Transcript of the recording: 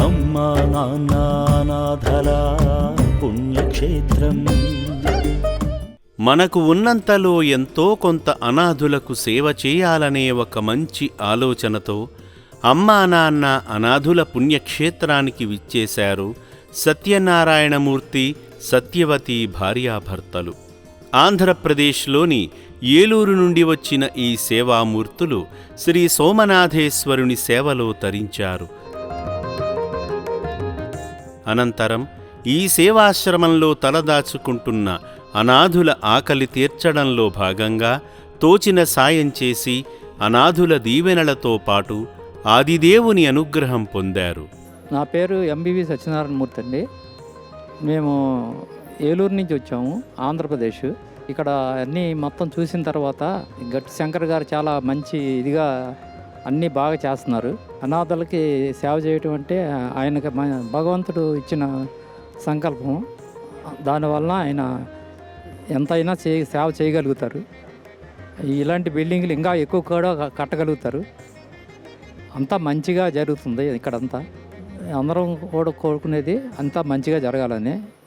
అమ్మ నాన్న పుణ్యక్షేత్రం. మనకు ఉన్నంతలో ఎంతో కొంత అనాథులకు సేవ చేయాలనే ఒక మంచి ఆలోచనతో అమ్మా నాన్న అనాథుల పుణ్యక్షేత్రానికి విచ్చేశారు సత్యనారాయణమూర్తి సత్యవతి భార్యాభర్తలు. ఆంధ్రప్రదేశ్లోని ఏలూరు నుండి వచ్చిన ఈ సేవామూర్తులు శ్రీ సోమనాథేశ్వరుని సేవలో తరించారు. అనంతరం ఈ సేవాశ్రమంలో తలదాచుకుంటున్న అనాథుల ఆకలి తీర్చడంలో భాగంగా తోచిన సాయం చేసి అనాథుల దీవెనలతో పాటు ఆదిదేవుని అనుగ్రహం పొందారు. నా పేరు ఎంబీవి సత్యనారాయణ మూర్తి అండి. మేము ఏలూరు నుంచి వచ్చాము ఆంధ్రప్రదేశ్. ఇక్కడ అన్నీ మొత్తం చూసిన తర్వాత గట్టి శంకర్ గారు చాలా మంచి ఇదిగా అన్నీ బాగా చేస్తున్నారు. అనాథలకి సేవ చేయటం అంటే ఆయనకి భగవంతుడు ఇచ్చిన సంకల్పం. దానివల్ల ఆయన ఎంతైనా చే సేవ చేయగలుగుతారు. ఇలాంటి బిల్డింగ్లు ఇంకా ఎక్కువ కూడా కట్టగలుగుతారు. అంతా మంచిగా జరుగుతుంది ఇక్కడంతా. అందరం కూడా కోరుకునేది అంతా మంచిగా జరగాలని.